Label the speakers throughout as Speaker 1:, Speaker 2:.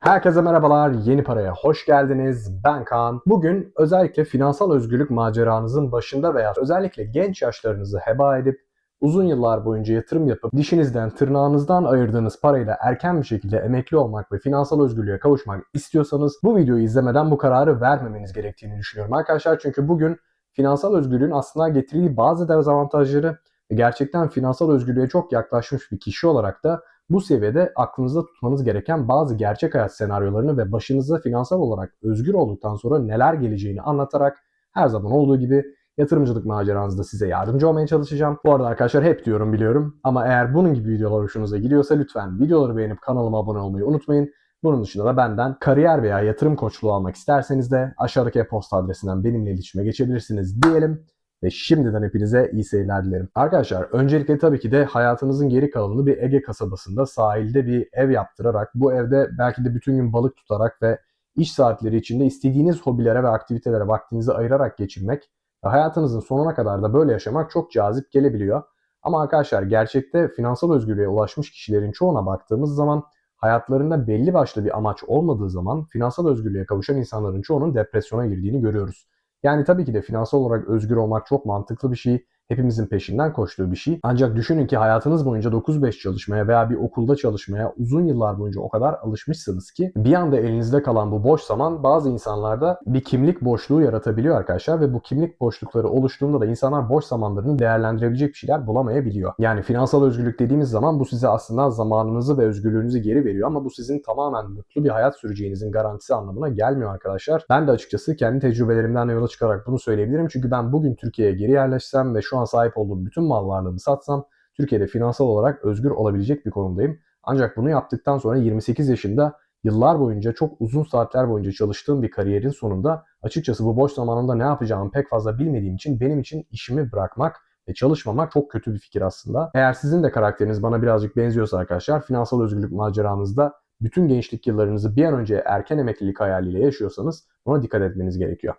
Speaker 1: Herkese merhabalar, Yeni Paraya hoş geldiniz. Ben Kaan. Bugün özellikle finansal özgürlük maceranızın başında veya özellikle genç yaşlarınızı heba edip uzun yıllar boyunca yatırım yapıp dişinizden, tırnağınızdan ayırdığınız parayla erken bir şekilde emekli olmak ve finansal özgürlüğe kavuşmak istiyorsanız bu videoyu izlemeden bu kararı vermemeniz gerektiğini düşünüyorum arkadaşlar. Çünkü bugün finansal özgürlüğün aslında getirdiği bazı dezavantajları ve gerçekten finansal özgürlüğe çok yaklaşmış bir kişi olarak da bu seviyede aklınızda tutmanız gereken bazı gerçek hayat senaryolarını ve başınıza finansal olarak özgür olduktan sonra neler geleceğini anlatarak her zaman olduğu gibi yatırımcılık maceranızda size yardımcı olmaya çalışacağım. Bu arada arkadaşlar hep diyorum biliyorum ama eğer bunun gibi videolar hoşunuza gidiyorsa lütfen videoları beğenip kanalıma abone olmayı unutmayın. Bunun dışında da benden kariyer veya yatırım koçluğu almak isterseniz de aşağıdaki e-posta adresinden benimle iletişime geçebilirsiniz diyelim. Ve şimdiden hepinize iyi seyirler dilerim. Arkadaşlar öncelikle tabii ki de hayatınızın geri kalanını bir Ege kasabasında sahilde bir ev yaptırarak bu evde belki de bütün gün balık tutarak ve iş saatleri içinde istediğiniz hobilere ve aktivitelere vaktinizi ayırarak geçirmek ve hayatınızın sonuna kadar da böyle yaşamak çok cazip gelebiliyor. Ama arkadaşlar gerçekte finansal özgürlüğe ulaşmış kişilerin çoğuna baktığımız zaman hayatlarında belli başlı bir amaç olmadığı zaman finansal özgürlüğe kavuşan insanların çoğunun depresyona girdiğini görüyoruz. Yani tabii ki de finansal olarak özgür olmak çok mantıklı bir şey. Hepimizin peşinden koştuğu bir şey. Ancak düşünün ki hayatınız boyunca 9-5 çalışmaya veya bir okulda çalışmaya uzun yıllar boyunca o kadar alışmışsınız ki bir anda elinizde kalan bu boş zaman bazı insanlarda bir kimlik boşluğu yaratabiliyor arkadaşlar ve bu kimlik boşlukları oluştuğunda da insanlar boş zamanlarını değerlendirebilecek bir şeyler bulamayabiliyor. Yani finansal özgürlük dediğimiz zaman bu size aslında zamanınızı ve özgürlüğünüzü geri veriyor ama bu sizin tamamen mutlu bir hayat süreceğinizin garantisi anlamına gelmiyor arkadaşlar. Ben de açıkçası kendi tecrübelerimden yola çıkarak bunu söyleyebilirim. Çünkü ben bugün Türkiye'ye geri yerleşsem ve şu an sahip olduğum bütün mal varlığımı satsam Türkiye'de finansal olarak özgür olabilecek bir konumdayım. Ancak bunu yaptıktan sonra 28 yaşında yıllar boyunca çok uzun saatler boyunca çalıştığım bir kariyerin sonunda açıkçası bu boş zamanımda ne yapacağımı pek fazla bilmediğim için benim için işimi bırakmak ve çalışmamak çok kötü bir fikir aslında. Eğer sizin de karakteriniz bana birazcık benziyorsa arkadaşlar finansal özgürlük maceranızda bütün gençlik yıllarınızı bir an önce erken emeklilik hayaliyle yaşıyorsanız buna dikkat etmeniz gerekiyor.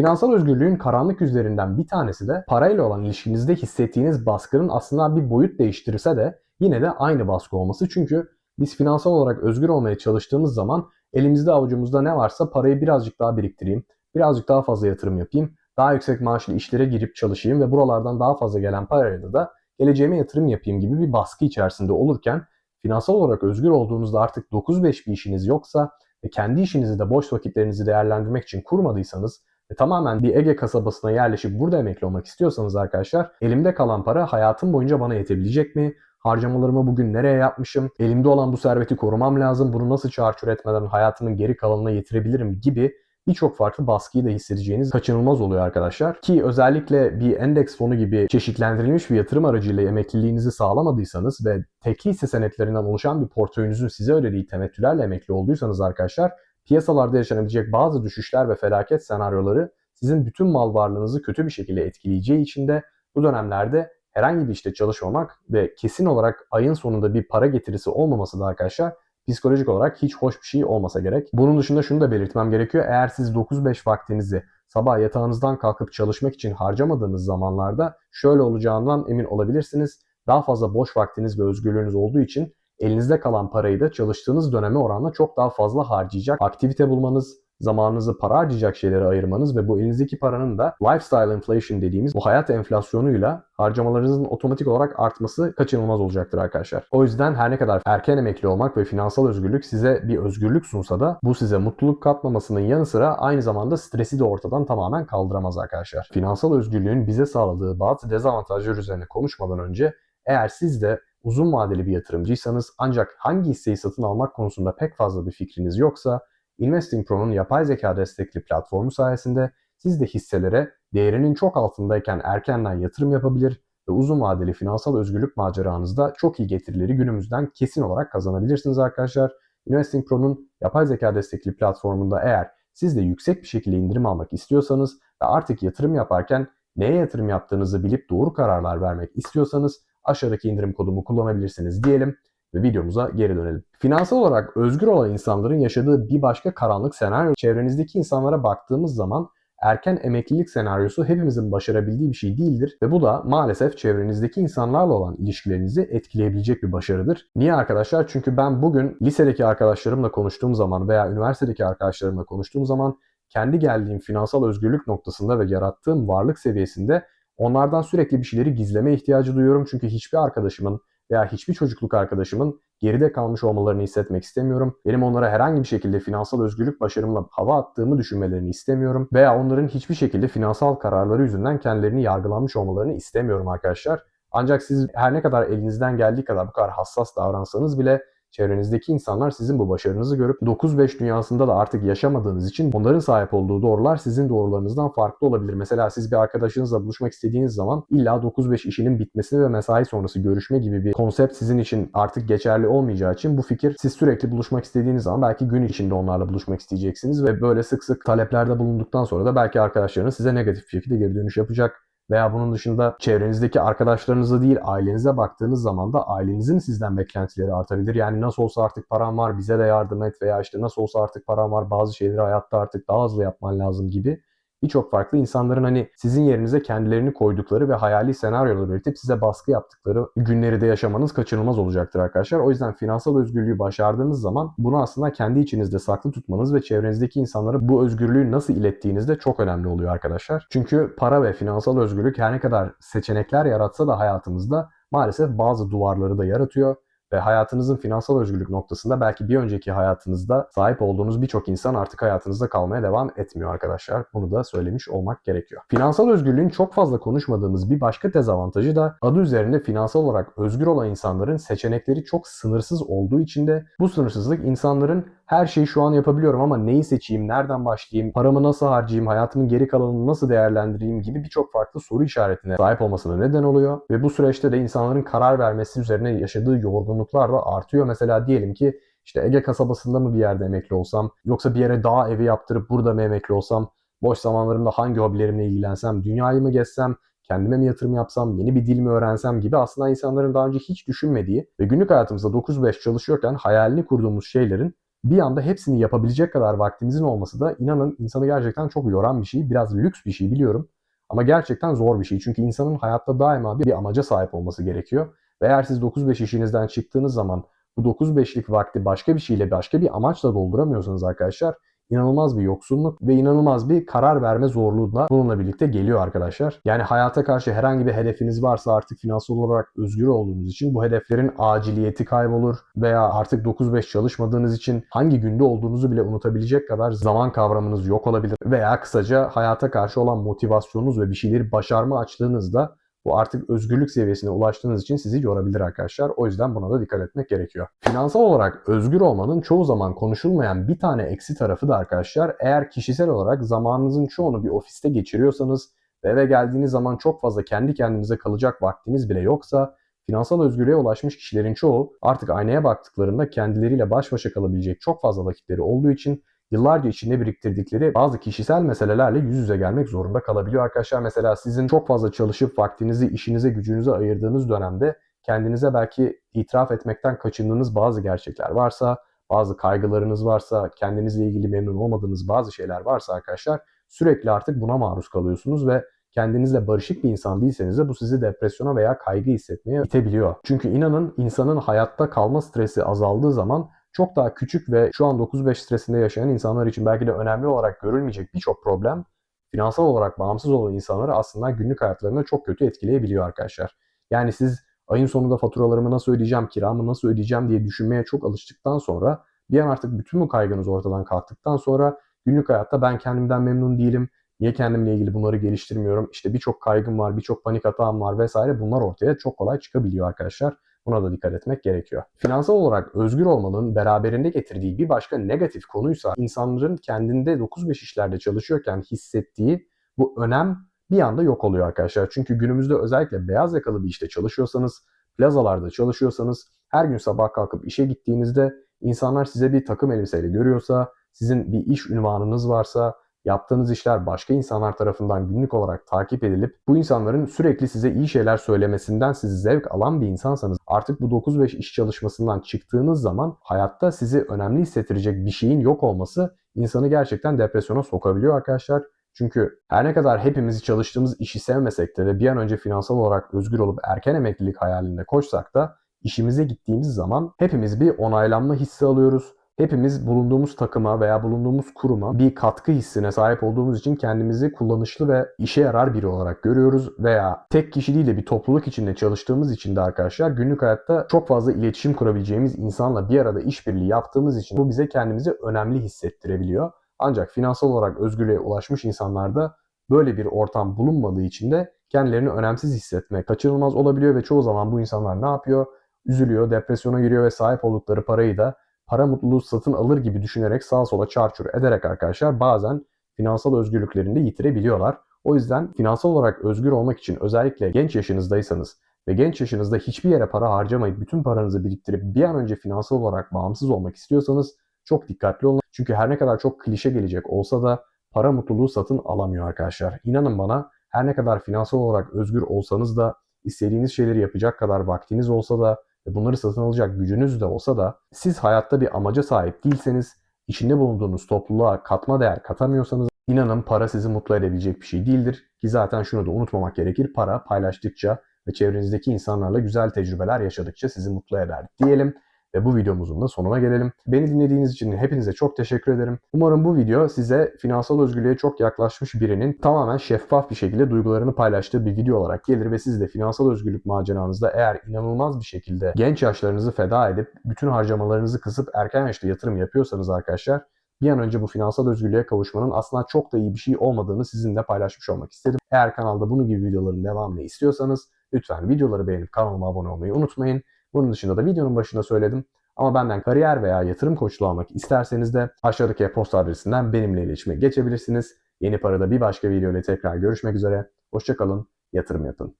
Speaker 1: Finansal özgürlüğün karanlık yüzlerinden bir tanesi de parayla olan ilişkinizde hissettiğiniz baskının aslında bir boyut değiştirse de yine de aynı baskı olması. Çünkü biz finansal olarak özgür olmaya çalıştığımız zaman elimizde avucumuzda ne varsa parayı birazcık daha biriktireyim, birazcık daha fazla yatırım yapayım, daha yüksek maaşlı işlere girip çalışayım ve buralardan daha fazla gelen parayla da geleceğime yatırım yapayım gibi bir baskı içerisinde olurken finansal olarak özgür olduğunuzda artık 9-5 bir işiniz yoksa ve kendi işinizi de boş vakitlerinizi değerlendirmek için kurmadıysanız ve tamamen bir Ege kasabasına yerleşip burada emekli olmak istiyorsanız arkadaşlar elimde kalan para hayatım boyunca bana yetebilecek mi? Harcamalarımı bugün nereye yapmışım? Elimde olan bu serveti korumam lazım. Bunu nasıl çarçur etmeden hayatımın geri kalanına yetirebilirim gibi birçok farklı baskıyı da hissedeceğiniz kaçınılmaz oluyor arkadaşlar. Ki özellikle bir endeks fonu gibi çeşitlendirilmiş bir yatırım aracıyla emekliliğinizi sağlamadıysanız ve tekli hisse senetlerinden oluşan bir portföyünüzün size ödediği temettülerle emekli olduysanız arkadaşlar piyasalarda yaşanabilecek bazı düşüşler ve felaket senaryoları sizin bütün mal varlığınızı kötü bir şekilde etkileyeceği için de bu dönemlerde herhangi bir işte çalışmamak ve kesin olarak ayın sonunda bir para getirisi olmaması da arkadaşlar psikolojik olarak hiç hoş bir şey olmasa gerek. Bunun dışında şunu da belirtmem gerekiyor. Eğer siz 9-5 vaktinizi sabah yatağınızdan kalkıp çalışmak için harcamadığınız zamanlarda şöyle olacağından emin olabilirsiniz. Daha fazla boş vaktiniz ve özgürlüğünüz olduğu için elinizde kalan parayı da çalıştığınız döneme oranla çok daha fazla harcayacak aktivite bulmanız, zamanınızı para harcayacak şeylere ayırmanız ve bu elinizdeki paranın da lifestyle inflation dediğimiz bu hayat enflasyonuyla harcamalarınızın otomatik olarak artması kaçınılmaz olacaktır arkadaşlar. O yüzden her ne kadar erken emekli olmak ve finansal özgürlük size bir özgürlük sunsa da bu size mutluluk katmamasının yanı sıra aynı zamanda stresi de ortadan tamamen kaldıramaz arkadaşlar. Finansal özgürlüğün bize sağladığı bazı dezavantajlar üzerine konuşmadan önce eğer siz de uzun vadeli bir yatırımcıysanız ancak hangi hisseyi satın almak konusunda pek fazla bir fikriniz yoksa Investing Pro'nun yapay zeka destekli platformu sayesinde siz de hisselere değerinin çok altındayken erkenden yatırım yapabilir ve uzun vadeli finansal özgürlük maceranızda çok iyi getirileri günümüzden kesin olarak kazanabilirsiniz arkadaşlar. Investing Pro'nun yapay zeka destekli platformunda eğer siz de yüksek bir şekilde indirim almak istiyorsanız ve artık yatırım yaparken neye yatırım yaptığınızı bilip doğru kararlar vermek istiyorsanız aşağıdaki indirim kodumu kullanabilirsiniz diyelim ve videomuza geri dönelim. Finansal olarak özgür olan insanların yaşadığı bir başka karanlık senaryo çevrenizdeki insanlara baktığımız zaman erken emeklilik senaryosu hepimizin başarabildiği bir şey değildir ve bu da maalesef çevrenizdeki insanlarla olan ilişkilerinizi etkileyebilecek bir başarıdır. Niye arkadaşlar? Çünkü ben bugün lisedeki arkadaşlarımla konuştuğum zaman veya üniversitedeki arkadaşlarımla konuştuğum zaman kendi geldiğim finansal özgürlük noktasında ve yarattığım varlık seviyesinde onlardan sürekli bir şeyleri gizleme ihtiyacı duyuyorum. Çünkü hiçbir arkadaşımın veya hiçbir çocukluk arkadaşımın geride kalmış olmalarını hissetmek istemiyorum. Benim onlara herhangi bir şekilde finansal özgürlük başarımla hava attığımı düşünmelerini istemiyorum. Veya onların hiçbir şekilde finansal kararları yüzünden kendilerini yargılanmış olmalarını istemiyorum arkadaşlar. Ancak siz her ne kadar elinizden geldiği kadar bu kadar hassas davransanız bile Çevrenizdeki insanlar sizin bu başarınızı görüp 9-5 dünyasında da artık yaşamadığınız için onların sahip olduğu doğrular sizin doğrularınızdan farklı olabilir. Mesela siz bir arkadaşınızla buluşmak istediğiniz zaman illa 9-5 işinin bitmesi ve mesai sonrası görüşme gibi bir konsept sizin için artık geçerli olmayacağı için bu fikir siz sürekli buluşmak istediğiniz zaman belki gün içinde onlarla buluşmak isteyeceksiniz ve böyle sık sık taleplerde bulunduktan sonra da belki arkadaşlarınız size negatif bir şekilde geri dönüş yapacak veya bunun dışında çevrenizdeki arkadaşlarınıza değil ailenize baktığınız zaman da ailenizin sizden beklentileri artabilir. Yani nasıl olsa artık param var bize de yardım et veya işte nasıl olsa artık param var bazı şeyleri hayatta artık daha hızlı yapman lazım gibi birçok farklı insanların hani sizin yerinize kendilerini koydukları ve hayali senaryolar üretip size baskı yaptıkları günleri de yaşamanız kaçınılmaz olacaktır arkadaşlar. O yüzden finansal özgürlüğü başardığınız zaman bunu aslında kendi içinizde saklı tutmanız ve çevrenizdeki insanlara bu özgürlüğü nasıl ilettiğiniz de çok önemli oluyor arkadaşlar. Çünkü para ve finansal özgürlük her ne kadar seçenekler yaratsa da hayatımızda maalesef bazı duvarları da yaratıyor ve hayatınızın finansal özgürlük noktasında belki bir önceki hayatınızda sahip olduğunuz birçok insan artık hayatınızda kalmaya devam etmiyor arkadaşlar. Bunu da söylemiş olmak gerekiyor. Finansal özgürlüğün çok fazla konuşmadığımız bir başka dezavantajı da adı üzerinde finansal olarak özgür olan insanların seçenekleri çok sınırsız olduğu için de bu sınırsızlık insanların her şeyi şu an yapabiliyorum ama neyi seçeyim, nereden başlayayım, paramı nasıl harcayayım, hayatımın geri kalanını nasıl değerlendireyim gibi birçok farklı soru işaretine sahip olmasına neden oluyor. Ve bu süreçte de insanların karar vermesi üzerine yaşadığı yorgunluklar da artıyor. Mesela diyelim ki işte Ege kasabasında mı bir yerde emekli olsam, yoksa bir yere dağ evi yaptırıp burada mı emekli olsam, boş zamanlarımda hangi hobilerimle ilgilensem, dünyayı mı gezsem, kendime mi yatırım yapsam, yeni bir dil mi öğrensem gibi aslında insanların daha önce hiç düşünmediği ve günlük hayatımızda 9-5 çalışıyorken hayalini kurduğumuz şeylerin bir anda hepsini yapabilecek kadar vaktimizin olması da inanın insanı gerçekten çok yoran bir şey. Biraz lüks bir şey biliyorum. Ama gerçekten zor bir şey. Çünkü insanın hayatta daima bir amaca sahip olması gerekiyor. Ve eğer siz 9-5 işinizden çıktığınız zaman bu 9-5'lik vakti başka bir şeyle, başka bir amaçla dolduramıyorsanız arkadaşlar inanılmaz bir yoksunluk ve inanılmaz bir karar verme zorluğu da bununla birlikte geliyor arkadaşlar. Yani hayata karşı herhangi bir hedefiniz varsa artık finansal olarak özgür olduğunuz için bu hedeflerin aciliyeti kaybolur veya artık 9-5 çalışmadığınız için hangi günde olduğunuzu bile unutabilecek kadar zaman kavramınız yok olabilir veya kısaca hayata karşı olan motivasyonunuz ve bir şeyleri başarma açlığınız da bu artık özgürlük seviyesine ulaştığınız için sizi yorabilir arkadaşlar. O yüzden buna da dikkat etmek gerekiyor. Finansal olarak özgür olmanın çoğu zaman konuşulmayan bir tane eksi tarafı da arkadaşlar eğer kişisel olarak zamanınızın çoğunu bir ofiste geçiriyorsanız ve eve geldiğiniz zaman çok fazla kendi kendinize kalacak vaktiniz bile yoksa finansal özgürlüğe ulaşmış kişilerin çoğu artık aynaya baktıklarında kendileriyle baş başa kalabilecek çok fazla vakitleri olduğu için yıllarca içinde biriktirdikleri bazı kişisel meselelerle yüz yüze gelmek zorunda kalabiliyor arkadaşlar. Mesela sizin çok fazla çalışıp vaktinizi işinize gücünüze ayırdığınız dönemde kendinize belki itiraf etmekten kaçındığınız bazı gerçekler varsa, bazı kaygılarınız varsa, kendinizle ilgili memnun olmadığınız bazı şeyler varsa arkadaşlar sürekli artık buna maruz kalıyorsunuz ve kendinizle barışık bir insan değilseniz de bu sizi depresyona veya kaygı hissetmeye itebiliyor. Çünkü inanın insanın hayatta kalma stresi azaldığı zaman çok daha küçük ve şu an 9-5 stresinde yaşayan insanlar için belki de önemli olarak görülmeyecek birçok problem finansal olarak bağımsız olan insanları aslında günlük hayatlarında çok kötü etkileyebiliyor arkadaşlar. Yani siz ayın sonunda faturalarımı nasıl ödeyeceğim, kiramı nasıl ödeyeceğim diye düşünmeye çok alıştıktan sonra bir an artık bütün bu kaygınız ortadan kalktıktan sonra günlük hayatta ben kendimden memnun değilim, niye kendimle ilgili bunları geliştirmiyorum, işte birçok kaygım var, birçok panik atağım var vesaire bunlar ortaya çok kolay çıkabiliyor arkadaşlar. Buna da dikkat etmek gerekiyor. Finansal olarak özgür olmanın beraberinde getirdiği bir başka negatif konuysa insanların kendinde 9-5 işlerde çalışıyorken hissettiği bu önem bir anda yok oluyor arkadaşlar. Çünkü günümüzde özellikle beyaz yakalı bir işte çalışıyorsanız, plazalarda çalışıyorsanız her gün sabah kalkıp işe gittiğinizde insanlar size bir takım elbiseyle görüyorsa, sizin bir iş ünvanınız varsa, yaptığınız işler başka insanlar tarafından günlük olarak takip edilip bu insanların sürekli size iyi şeyler söylemesinden sizi zevk alan bir insansanız artık bu 9-5 iş çalışmasından çıktığınız zaman hayatta sizi önemli hissettirecek bir şeyin yok olması insanı gerçekten depresyona sokabiliyor arkadaşlar. Çünkü her ne kadar hepimiz çalıştığımız işi sevmesek de ve bir an önce finansal olarak özgür olup erken emeklilik hayalinde koşsak da işimize gittiğimiz zaman hepimiz bir onaylanma hissi alıyoruz. Hepimiz bulunduğumuz takıma veya bulunduğumuz kuruma bir katkı hissine sahip olduğumuz için kendimizi kullanışlı ve işe yarar biri olarak görüyoruz veya tek kişi değil de bir topluluk içinde çalıştığımız için de arkadaşlar günlük hayatta çok fazla iletişim kurabileceğimiz insanla bir arada işbirliği yaptığımız için bu bize kendimizi önemli hissettirebiliyor. Ancak finansal olarak özgürlüğe ulaşmış insanlarda böyle bir ortam bulunmadığı için de kendilerini önemsiz hissetme kaçınılmaz olabiliyor ve çoğu zaman bu insanlar ne yapıyor? Üzülüyor, depresyona giriyor ve sahip oldukları parayı da para mutluluğu satın alır gibi düşünerek sağa sola çarçur ederek arkadaşlar bazen finansal özgürlüklerini de yitirebiliyorlar. O yüzden finansal olarak özgür olmak için özellikle genç yaşınızdaysanız ve genç yaşınızda hiçbir yere para harcamayıp bütün paranızı biriktirip bir an önce finansal olarak bağımsız olmak istiyorsanız çok dikkatli olun. Çünkü her ne kadar çok klişe gelecek olsa da para mutluluğu satın alamıyor arkadaşlar. İnanın bana her ne kadar finansal olarak özgür olsanız da istediğiniz şeyleri yapacak kadar vaktiniz olsa da bunları satın alacak gücünüz de olsa da siz hayatta bir amaca sahip değilseniz, içinde bulunduğunuz topluluğa katma değer katamıyorsanız inanın para sizi mutlu edebilecek bir şey değildir. Ki zaten şunu da unutmamak gerekir. Para paylaştıkça ve çevrenizdeki insanlarla güzel tecrübeler yaşadıkça sizi mutlu eder diyelim ve bu videomuzun da sonuna gelelim. Beni dinlediğiniz için hepinize çok teşekkür ederim. Umarım bu video size finansal özgürlüğe çok yaklaşmış birinin tamamen şeffaf bir şekilde duygularını paylaştığı bir video olarak gelir ve siz de finansal özgürlük maceranızda eğer inanılmaz bir şekilde genç yaşlarınızı feda edip bütün harcamalarınızı kısıp erken yaşta yatırım yapıyorsanız arkadaşlar bir an önce bu finansal özgürlüğe kavuşmanın aslında çok da iyi bir şey olmadığını sizinle paylaşmış olmak istedim. Eğer kanalda bunun gibi videoların devamını istiyorsanız lütfen videoları beğenip kanalıma abone olmayı unutmayın. Bunun dışında da videonun başında söyledim. Ama benden kariyer veya yatırım koçluğu almak isterseniz de aşağıdaki e-posta adresinden benimle iletişime geçebilirsiniz. Yeni Para'da bir başka video ile tekrar görüşmek üzere. Hoşçakalın, yatırım yapın.